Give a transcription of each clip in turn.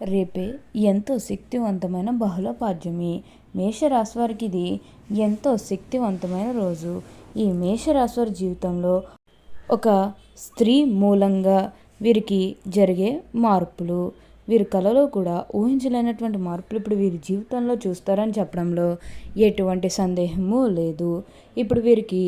రేపే ఎంతో శక్తివంతమైన బహుళపాడ్యమి. మేషరాశివారికి ఇది ఎంతో శక్తివంతమైన రోజు. ఈ మేషరాశివారి జీవితంలో ఒక స్త్రీ మూలంగా వీరికి జరిగే మార్పులు. వీరి కళలో కూడా ఊహించలేనటువంటి మార్పులు ఇప్పుడు వీరి జీవితంలో చూస్తారని చెప్పడంలో ఎటువంటి సందేహము లేదు. ఇప్పుడు వీరికి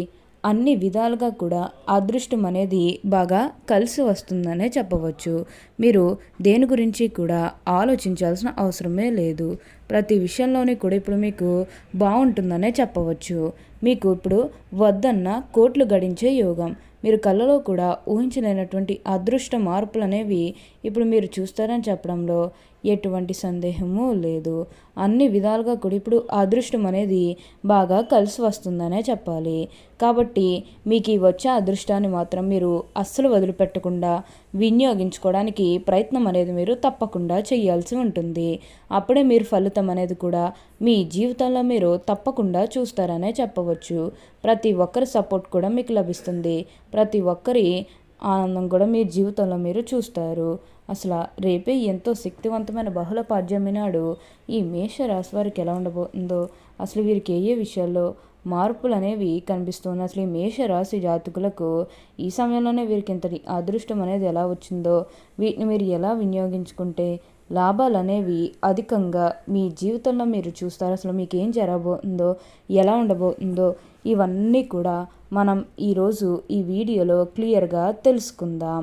అన్ని విధాలుగా కూడా అదృష్టం అనేది బాగా కలిసి వస్తుందనే చెప్పవచ్చు. మీరు దేని గురించి కూడా ఆలోచించాల్సిన అవసరమే లేదు. ప్రతి విషయంలోనే కూడా ఇప్పుడు మీకు బాగుంటుందనే చెప్పవచ్చు. మీకు ఇప్పుడు వద్దన్న కోట్లు గడించే యోగం. మీరు కళ్ళలో కూడా ఊహించలేనటువంటి అదృష్ట మార్పులు అనేవి ఇప్పుడు మీరు చూస్తారని చెప్పడంలో ఎటువంటి సందేహము లేదు. అన్ని విధాలుగా కూడా ఇప్పుడు అదృష్టం అనేది బాగా కలిసి వస్తుందనే చెప్పాలి. కాబట్టి మీకు ఈ వచ్చే అదృష్టాన్ని మాత్రం మీరు అస్సలు వదిలిపెట్టకుండా వినియోగించుకోవడానికి ప్రయత్నం అనేది మీరు తప్పకుండా చేయాల్సి ఉంటుంది. అప్పుడే మీరు ఫలితం అనేది కూడా మీ జీవితంలో మీరు తప్పకుండా చూస్తారనే చెప్పవచ్చు. ప్రతి ఒక్కరి సపోర్ట్ కూడా మీకు లభిస్తుంది. ప్రతి ఒక్కరి ఆనందం కూడా మీ జీవితంలో మీరు చూస్తారు. అసలు రేపే ఎంతో శక్తివంతమైన బహుళ పాడ్యమి నాడు ఈ మేష రాశి వారికి ఎలా ఉండబోతుందో. అసలు వీరికి ఏ ఏ విషయాల్లో మార్పులు అనేవి కనిపిస్తున్నాయి అసలు ఈ మేష రాశి జాతకులకు ఈ సమయంలోనే వీరికి ఇంతటి అదృష్టం అనేది ఎలా వచ్చిందో వీటిని మీరు ఎలా వినియోగించుకుంటే లాభాలు అనేవి అధికంగా మీ జీవితంలో మీరు చూస్తారు. అసలు మీకు ఏం జరగబోతుందో ఎలా ఉండబోతుందో ఇవన్నీ కూడా మనం ఈరోజు ఈ వీడియోలో క్లియర్గా తెలుసుకుందాం.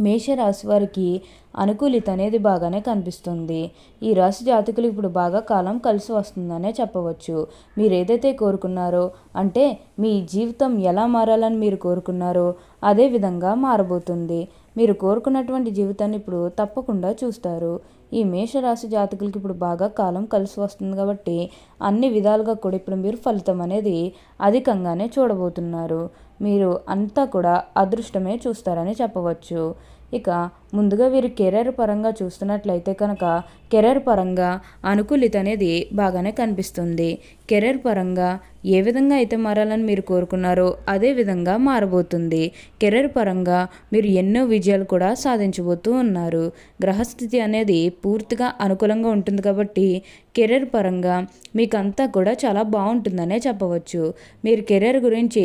మేషరాశి వారికి అనుకూలిత అనేది బాగానే కనిపిస్తుంది. ఈ రాశి జాతకులు ఇప్పుడు బాగా కాలం కలిసి వస్తుందనే చెప్పవచ్చు. మీరు ఏదైతే కోరుకున్నారో అంటే మీ జీవితం ఎలా మారాలని మీరు కోరుకున్నారో అదే విధంగా మారబోతుంది. మీరు కోరుకున్నటువంటి జీవితాన్ని ఇప్పుడు తప్పకుండా చూస్తారు. ఈ మేషరాశి జాతకులకి ఇప్పుడు బాగా కాలం కలిసి వస్తుంది కాబట్టి అన్ని విధాలుగా కూడా ఇప్పుడు మీరు ఫలితం అనేది అధికంగానే చూడబోతున్నారు. మీరు అంతా కూడా అదృష్టమే చూస్తారని చెప్పవచ్చు. ఇక ముందుగా వీరు కెరీర్ పరంగా చూస్తున్నట్లయితే కనుక కెరీర్ పరంగా అనుకూలిత అనేది బాగానే కనిపిస్తుంది. కెరీర్ పరంగా ఏ విధంగా అయితే మారాలని మీరు కోరుకున్నారో అదే విధంగా మారబోతుంది. కెరీర్ పరంగా మీరు ఎన్నో విజయాలు కూడా సాధించబోతూ ఉన్నారు. గ్రహస్థితి అనేది పూర్తిగా అనుకూలంగా ఉంటుంది కాబట్టి కెరీర్ పరంగా మీకంతా కూడా చాలా బాగుంటుందనే చెప్పవచ్చు. మీరు కెరీర్ గురించి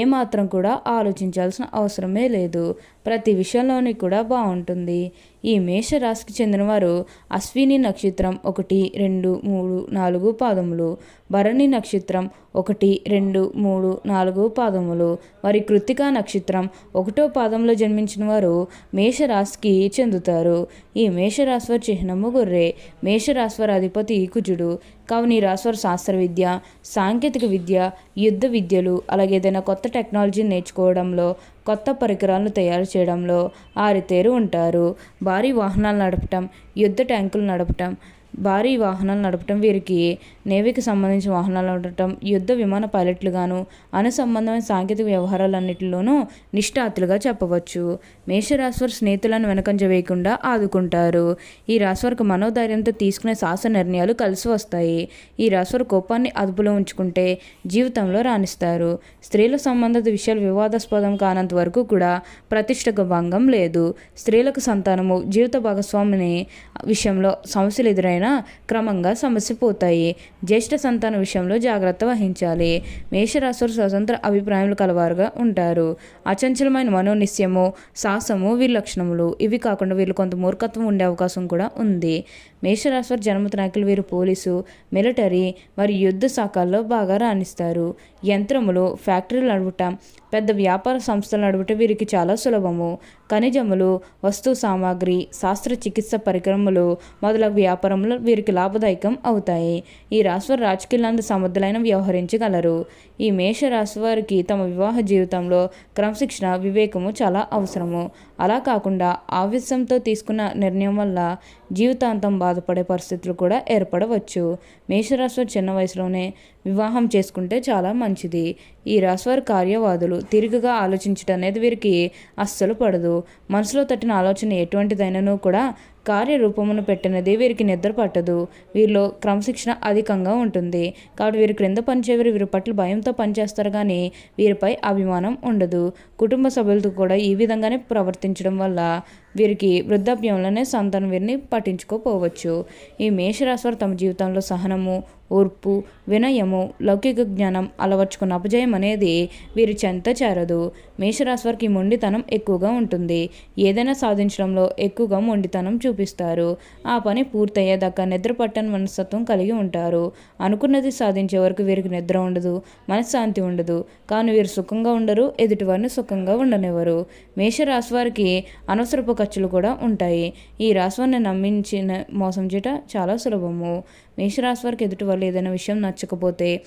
ఏమాత్రం కూడా ఆలోచించాల్సిన అవసరమే లేదు. ప్రతి విషయంలోని కూడా బాగుంటుంది ఉంటుంది. ఈ మేషరాశికి చెందినవారు అశ్విని నక్షత్రం ఒకటి రెండు మూడు నాలుగు పాదములు. భరణి నక్షత్రం ఒకటి రెండు మూడు నాలుగు పాదములు. మరి కృతికా నక్షత్రం ఒకటో పాదంలో జన్మించిన వారు మేషరాశికి చెందుతారు. ఈ మేషరాశి వారి చిహ్నము గొర్రె. మేషరాశి అధిపతి కుజుడు. కావున ఈ రాశివారి శాస్త్ర విద్య సాంకేతిక విద్య యుద్ధ విద్యలు అలాగే ఏదైనా కొత్త టెక్నాలజీని నేర్చుకోవడంలో కొత్త పరికరాలను తయారు చేయడంలో ఆరితేరు ఉంటారు. భారీ వాహనాలు నడపటం యుద్ధ ట్యాంకులు నడపటం భారీ వాహనాలు నడపటం వీరికి నేవీకి సంబంధించిన వాహనాలు ఉండటం యుద్ధ విమాన పైలట్లుగాను అనుసంబంధమైన సాంకేతిక వ్యవహారాలన్నింటిలోనూ నిష్ఠాతులుగా చెప్పవచ్చు. మేషరాశివారి స్నేహితులను వెనకంజ వేయకుండా ఆదుకుంటారు. ఈ రాశివారికి మనోధైర్యంతో తీసుకునే సాహస నిర్ణయాలు కలిసి వస్తాయి. ఈ రాశివారి కోపాన్ని అదుపులో ఉంచుకుంటే జీవితంలో రాణిస్తారు. స్త్రీల సంబంధిత విషయాలు వివాదాస్పదం కానంత వరకు కూడా ప్రతిష్టకు భంగం లేదు. స్త్రీలకు సంతానము జీవిత భాగస్వామిని విషయంలో సమస్యలు ఎదురైనా క్రమంగా సమస్య పోతాయి. జ్యేష్ఠ సంతాన విషయంలో జాగ్రత్త వహించాలి. మేషరాశులు స్వతంత్ర అభిప్రాయాలు కలవారుగా ఉంటారు. అచంచలమైన మనోనిశ్యము సాహసము వీరి లక్షణములు ఇవి కాకుండా వీళ్ళు కొంత మూర్ఖత్వం ఉండే అవకాశం కూడా ఉంది. మేషరాశి జన్మత నాయకులు వీరు పోలీసు మిలిటరీ మరియు యుద్ధ శాఖల్లో బాగా రాణిస్తారు. యంత్రములు ఫ్యాక్టరీలు నడవటం పెద్ద వ్యాపార సంస్థలు నడుపుట వీరికి చాలా సులభము. ఖనిజములు వస్తు సామాగ్రి శాస్త్ర చికిత్స పరికరములు మొదలగు వ్యాపారములు వీరికి లాభదాయకం అవుతాయి. ఈ రాశివారు రాజకీయాలందు సమర్థులైన వ్యవహరించగలరు. ఈ మేష రాశి వారికి తమ వివాహ జీవితంలో క్రమశిక్షణ వివేకము చాలా అవసరము. అలా కాకుండా ఆవేశంతో తీసుకున్న నిర్ణయం వల్ల జీవితాంతం బాధపడే పరిస్థితులు కూడా ఏర్పడవచ్చు. మేషరాశి చిన్న వయసులోనే వివాహం చేసుకుంటే చాలా మంచిది. ఈ రాశివారి కార్యవాదులు తిరుగుగా ఆలోచించడం అనేది వీరికి అస్సలు పడదు. మనసులో తట్టిన ఆలోచన ఎటువంటిదైనను కూడా కార్యరూపమును పెట్టినది వీరికి నిద్ర పట్టదు వీరిలో క్రమశిక్షణ అధికంగా ఉంటుంది. కాబట్టి వీరు క్రింద పనిచేవారు వీరి పట్ల భయంతో పనిచేస్తారు కానీ వీరిపై అభిమానం ఉండదు. కుటుంబ సభ్యులతో కూడా ఈ విధంగానే ప్రవర్తించడం వల్ల వీరికి వృద్ధాప్యంలోనే సంతానం వీరిని పట్టించుకోపోవచ్చు. ఈ మేషరాశి తమ జీవితంలో సహనము ఓర్పు వినయము లౌకిక జ్ఞానం అలవర్చుకున్న అపజయం అనేది వీరి చెంత చేరదు. మేషరాశి వారికి మొండితనం ఎక్కువగా ఉంటుంది. ఏదైనా సాధించడంలో ఎక్కువగా మొండితనం చూపిస్తారు. ఆ పని పూర్తయ్యేదాకా నిద్ర పట్టని మనస్తత్వం కలిగి ఉంటారు. అనుకున్నది సాధించే వరకు వీరికి నిద్ర ఉండదు మనశ్శాంతి ఉండదు. కానీ వీరు సుఖంగా ఉండరు ఎదుటివారిని సుఖంగా ఉండనివ్వరు. మేషరాశి వారికి అనవసరపు ఖర్చులు కూడా ఉంటాయి. ఈ రాశివారిని నమ్మించిన మోసం చేయట చాలా సులభము. మేషరాశి వారికి ఎదుటి వాళ్ళు ఏదైనా విషయం నచ్చకపోతే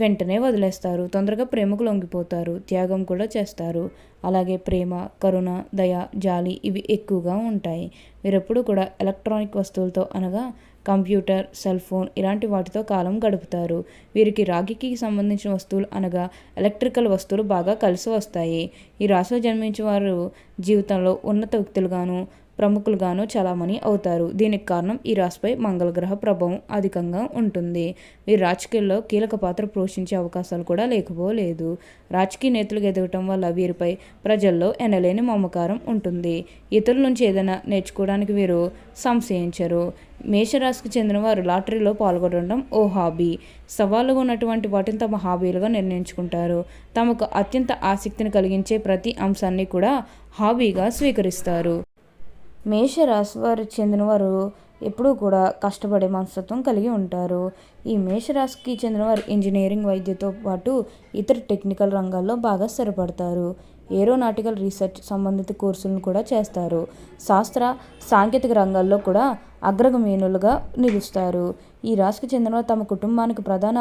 వెంటనే వదిలేస్తారు. తొందరగా ప్రేమకు లొంగిపోతారు. త్యాగం కూడా చేస్తారు. అలాగే ప్రేమ కరుణ దయ జాలి ఇవి ఎక్కువగా ఉంటాయి. వీరెప్పుడు కూడా ఎలక్ట్రానిక్ వస్తువులతో అనగా కంప్యూటర్ సెల్ ఫోన్ ఇలాంటి వాటితో కాలం గడుపుతారు. వీరికి రాగికి సంబంధించిన వస్తువులు అనగా ఎలక్ట్రికల్ వస్తువులు బాగా కలిసి వస్తాయి. ఈ రాశిలో జన్మించిన వారు జీవితంలో ఉన్నత వ్యక్తులుగాను ప్రముఖులుగాను చలామణి అవుతారు. దీనికి కారణం ఈ రాశిపై మంగళగ్రహ ప్రభావం అధికంగా ఉంటుంది. వీరు రాజకీయాల్లో కీలక పాత్ర పోషించే అవకాశాలు కూడా లేకపోలేదు. రాజకీయ నేతలు ఎదగటం వల్ల వీరిపై ప్రజల్లో ఎనలేని మమకారం ఉంటుంది. ఇతరుల నుంచి ఏదైనా నేర్చుకోవడానికి వీరు సంశయించరు. మేషరాశికి చెందిన వారు లాటరీలో పాల్గొనడం ఓ హాబీ. సవాలుగా ఉన్నటువంటి వాటిని తమ హాబీలుగా నిర్ణయించుకుంటారు. తమకు అత్యంత ఆసక్తిని కలిగించే ప్రతి అంశాన్ని కూడా హాబీగా స్వీకరిస్తారు. మేషరాశి వారికి చెందినవారు ఎప్పుడూ కూడా కష్టపడే మనస్తత్వం కలిగి ఉంటారు. ఈ మేషరాశికి చెందినవారు ఇంజనీరింగ్ వైద్యతో పాటు ఇతర టెక్నికల్ రంగాల్లో బాగా స్థిరపడతారు. ఏరోనాటికల్ రీసెర్చ్ సంబంధిత కోర్సులను కూడా చేస్తారు. శాస్త్ర సాంకేతిక రంగాల్లో కూడా అగ్రగమీనులుగా నిలుస్తారు. ఈ రాశికి చెందిన తమ కుటుంబానికి ప్రధాన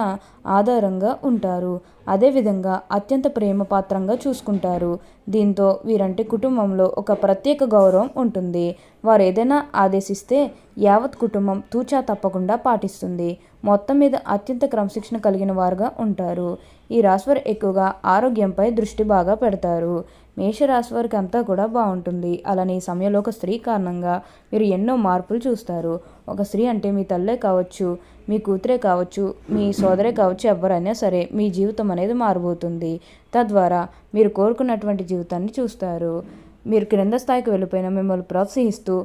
ఆధారంగా ఉంటారు. అదేవిధంగా అత్యంత ప్రేమ పాత్రంగా చూసుకుంటారు. దీంతో వీరంటే కుటుంబంలో ఒక ప్రత్యేక గౌరవం ఉంటుంది. వారు ఏదైనా ఆదేశిస్తే యావత్ కుటుంబం తూచా తప్పకుండా పాటిస్తుంది. మొత్తం మీద అత్యంత క్రమశిక్షణ కలిగిన వారుగా ఉంటారు. ఈ రాశివారు ఎక్కువగా ఆరోగ్యంపై దృష్టి బాగా పెడతారు. మేషరాశి వారికి అంతా కూడా బాగుంటుంది. అలానే ఈ సమయంలో ఒక స్త్రీ కారణంగా మీరు ఎన్నో మార్పులు చూస్తారు. ఒక స్త్రీ అంటే మీ తల్లే కావచ్చు మీ కూతురే కావచ్చు మీ సోదరే కావచ్చు ఎవరైనా సరే మీ జీవితం అనేది మారబోతుంది. తద్వారా మీరు కోరుకున్నటువంటి జీవితాన్ని చూస్తారు. మీరు క్రింద స్థాయికి వెళ్ళిపోయిన మిమ్మల్ని ప్రోత్సహిస్తూ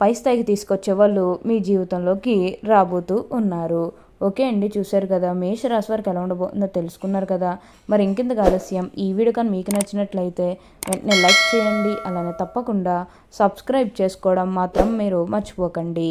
పై స్థాయికి తీసుకొచ్చే వాళ్ళు మీ జీవితంలోకి రాబోతూ ఉన్నారు. ఓకే అండి చూశారు కదా మేషరాశి వారికి ఎలా ఉండబోతుందో తెలుసుకున్నారు కదా. మరి ఇంకెందుకు ఆలస్యం? ఈ వీడియో కానీ మీకు నచ్చినట్లయితే వెంటనే లైక్ చేయండి అలానే తప్పకుండా సబ్స్క్రైబ్ చేసుకోవడం మాత్రం మీరు మర్చిపోకండి.